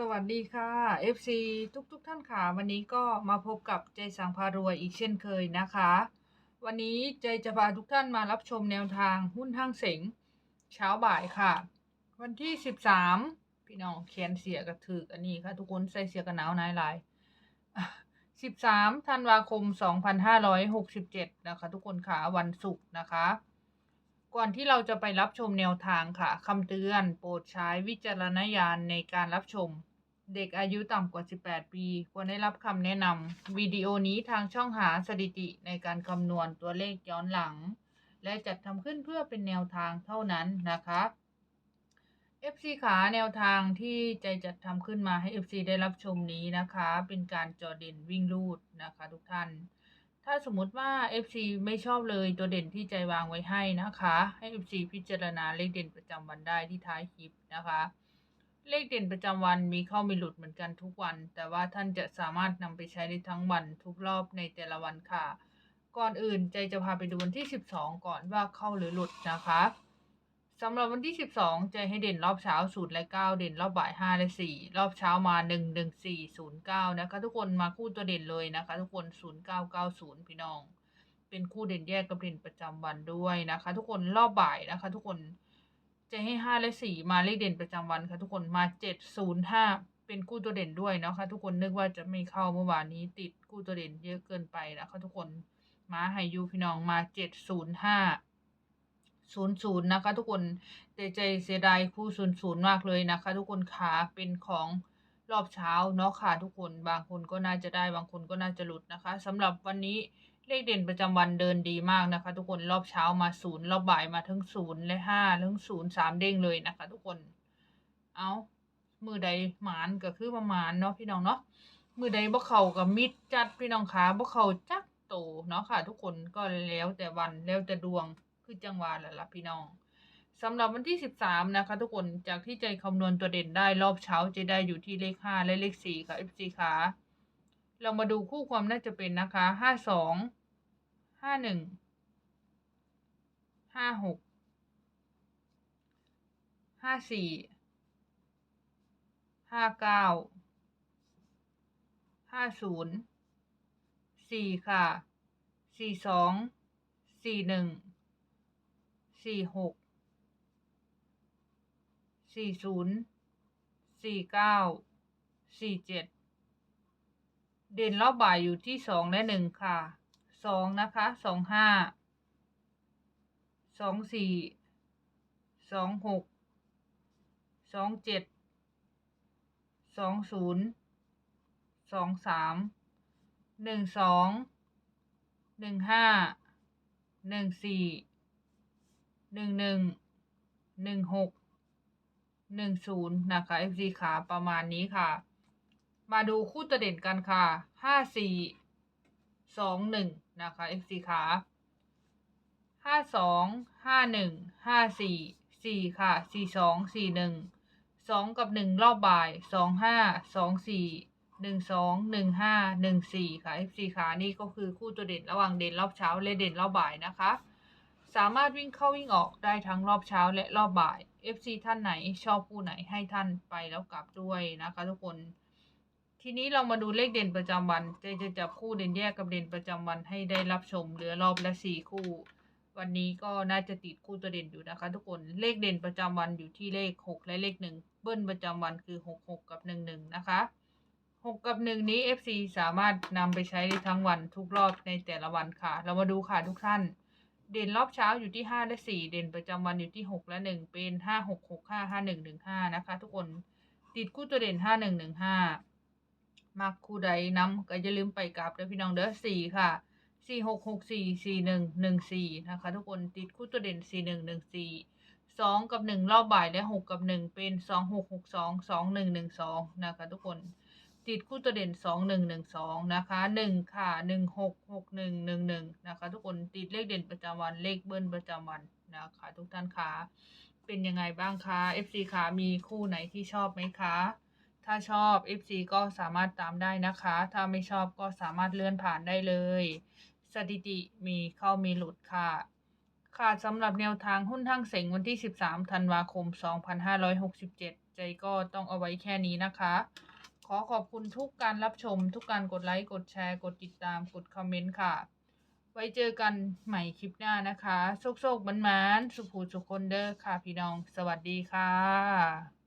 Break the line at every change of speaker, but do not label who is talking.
สวัสดีค่ะ FC ทุกทุกๆท่านค่ะ วันนี้ก็มาพบกับใจสังพารวยอีกเช่นเคยนะคะ วันนี้ใจจะพาทุกท่านมารับชมแนวทางหุ้นห้างเสงเช้าบ่ายค่ะ วันที่ 13 พี่น้องเขียนเสียกระถืออันนี้ค่ะ ทุกคนใส่เสียกันหนาวนายลาย13ธันวาคม 2567 นะคะ ทุกคนค่ะวันศุกร์นะคะ ก่อนที่เราจะไปรับชมแนวทางค่ะคำเตือน โปรดใช้วิจารณญาณในการรับชม เด็กอายุต่ำกว่า 18 ปี ควรได้รับคำแนะนำวิดีโอนี้ทางช่องหาสถิติในการคำนวณตัวเลขย้อนหลัง และจัดทำขึ้นเพื่อเป็นแนวทางเท่านั้นนะคะ FC ขาแนวทางที่ใจจัดทำขึ้นมาให้ FC ได้รับชมนี้นะคะ เป็นการจอเด่นวิ่งลูดนะคะ ทุกท่าน ถ้าสมมติว่า FC ไม่ชอบเลยตัวเด่นที่ใจวางไว้ให้นะคะ ให้ FC พิจารณาเลขเด่นประจำวันได้ที่ท้ายคลิปนะคะ เลขเด่นประจำวันมีเข้ามีหลุดเหมือนกันทุกวัน แต่ว่าท่านจะสามารถนำไปใช้ได้ทั้งวันทุกรอบในแต่ละวันค่ะ ก่อนอื่นใจจะพาไปดูวันที่ 12 ก่อนว่าเข้าหรือหลุดนะคะ สำหรับวันที่ 12ใจให้เด่นรอบเช้า0และ 9 เด่นรอบบ่าย 5 และ 4 รอบเช้ามา 1 1 4 0 9 นะคะ ทุกคนมาคู่ตัวเด่นเลยนะคะ ทุกคน 0990 พี่น้อง เป็นคู่เด่นแยกกับเด่นประจำวันด้วยนะคะ ทุกคนรอบบ่ายนะคะ ทุกคนจะให้ 5 และ 4 มาเลขเด่นประจำวันค่ะทุกคนมา 705 เป็นคู่ตัวเด่นด้วยนะคะ ทุกคนนึกว่าจะไม่เข้าเมื่อวานนี้ติดคู่ตัวเด่นเยอะเกินไปนะคะ ทุกคนมาให้ยูพี่น้องมา 705 ศูนย์ศูนย์นะคะ ทุกคนแต่ใจเสียดายคู่ศูนย์ศูนย์มากเลยนะคะ ทุกคนขาเป็นของรอบเช้าเนาะค่ะทุกคนบางคนก็น่าจะได้บางคนก็น่าจะหลุดนะคะสำหรับวันนี้เลขเด่นประจำวันเดินดีมากนะคะ ทุกคนรอบเช้ามาศูนย์รอบบ่ายมาทั้งศูนย์และห้าทั้งศูนย์สามเด้งเลยนะคะ ทุกคนเอามือใดหมานก็คือประมาณเนาะพี่น้องเนาะมือใดบ่เข้ากับมิดจัดพี่น้องขาบ่เข้าจักโตเนาะค่ะ ทุกคนก็แล้วแต่วันแล้วแต่ดวง คือจังหวะแหละล่ะพี่น้องสำหรับวันที่ 13 นะคะ ทุกคนจากที่ใจคำนวณตัวเด่นได้รอบเช้าจะได้อยู่ที่เลข 5 และเลข 4 ค่ะ FC ขาเรามาดูคู่ความน่าจะเป็นนะคะ 52 51 56 54 59 50 4 ค่ะ 42 41 สี่หกสี่ศูนย์สี่เก้าสี่เจ็ดเด่นรอบบ่ายอยู่ที่สองและหนึ่งค่ะสองนะคะสองห้าสองสี่สองหกสองเจ็ดสองศูนย์สองสามหนึ่งสองหนึ่งห้าหนึ่งสี่ หนึ่งหนึ่งหนึ่งหกหนึ่งศูนย์นะคะ FC ขาประมาณนี้ค่ะ มาดูคู่ตัวเด่นกันค่ะห้าสี่สองหนึ่งนะคะ FC ขาห้าสองห้าหนึ่งห้าสี่สี่ค่ะสี่สองสี่หนึ่งสองกับหนึ่งรอบบ่ายสองห้าสองสี่หนึ่งสองหนึ่งห้าหนึ่งสี่ค่ะ FC ขานี่ก็คือคู่ตัวเด่นระหว่างเด่นรอบเช้าและเด่นรอบบ่ายนะคะ สามารถวิ่งเข้าวิ่งออกได้ทั้งรอบเช้าและรอบบ่าย FC ท่านไหนชอบคู่ไหนให้ท่านไปแล้วกลับด้วยนะคะทุกคน ทีนี้เรามาดูเลขเด่นประจำวันจะจะจับคู่เด่นแยกกับเด่นประจำวันให้ได้รับชมเหลือรอบละสี่คู่ วันนี้ก็น่าจะติดคู่ตัวเด่นอยู่นะคะ ทุกคนเลขเด่นประจำวันอยู่ที่เลขหกและเลขหนึ่งเบิ้ลประจำวันคือหกหกกับหนึ่งหนึ่งนะคะหกกับหนึ่งนี้ FC สามารถนำไปใช้ได้ทั้งวันทุกรอบในแต่ละวันค่ะ เรามาดูค่ะทุกท่าน เด่นรอบเช้าอยู่ที่ห้าและสี่เด่นประจำวันอยู่ที่หกและหนึ่งเป็นห้าหกหกห้าห้าหนึ่งหนึ่งห้านะคะ ทุกคนติดคู่ตัวเด่นห้าหนึ่งหนึ่งห้ามักคู่ใดน้ำก็อย่าลืมไปกราบเด้อพี่น้องเด้อสี่ค่ะสี่หกหกสี่สี่หนึ่งหนึ่งสี่นะคะ ทุกคนติดคู่ตัวเด่นสี่หนึ่งหนึ่งสี่สองกับหนึ่งรอบบ่ายและหกกับหนึ่งเป็นสองหกหกสองสองหนึ่งหนึ่งสองนะคะ ทุกคน ติดคู่ตัวเด่นสองหนึ่งหนึ่งสองนะคะหนึ่งค่ะหนึ่งหกหกหนึ่งหนึ่งหนึ่งนะคะ ทุกคนติดเลขเด่นประจำวันเลขเบิ้ลประจำวันนะคะ ทุกท่านคะเป็นยังไงบ้างคะ FC คะมีคู่ไหนที่ชอบไหมคะ ถ้าชอบ FC ก็สามารถตามได้นะคะ ถ้าไม่ชอบก็สามารถเลื่อนผ่านได้เลย สถิติมีเข้ามีหลุดค่ะค่ะสำหรับแนวทางหุ้นทั้งเสงวันที่ 13 ธันวาคม 2567 ใจก็ต้องเอาไว้แค่นี้นะคะ ขอขอบคุณทุกการรับชม ทุกการกดไลค์กดแชร์ กดติดตามกดคอมเมนต์ค่ะ ไว้เจอกันใหม่คลิปหน้านะคะ โชคโชคมันมันสุขูสุขคนเด้อค่ะ พี่น้อง สวัสดีค่ะ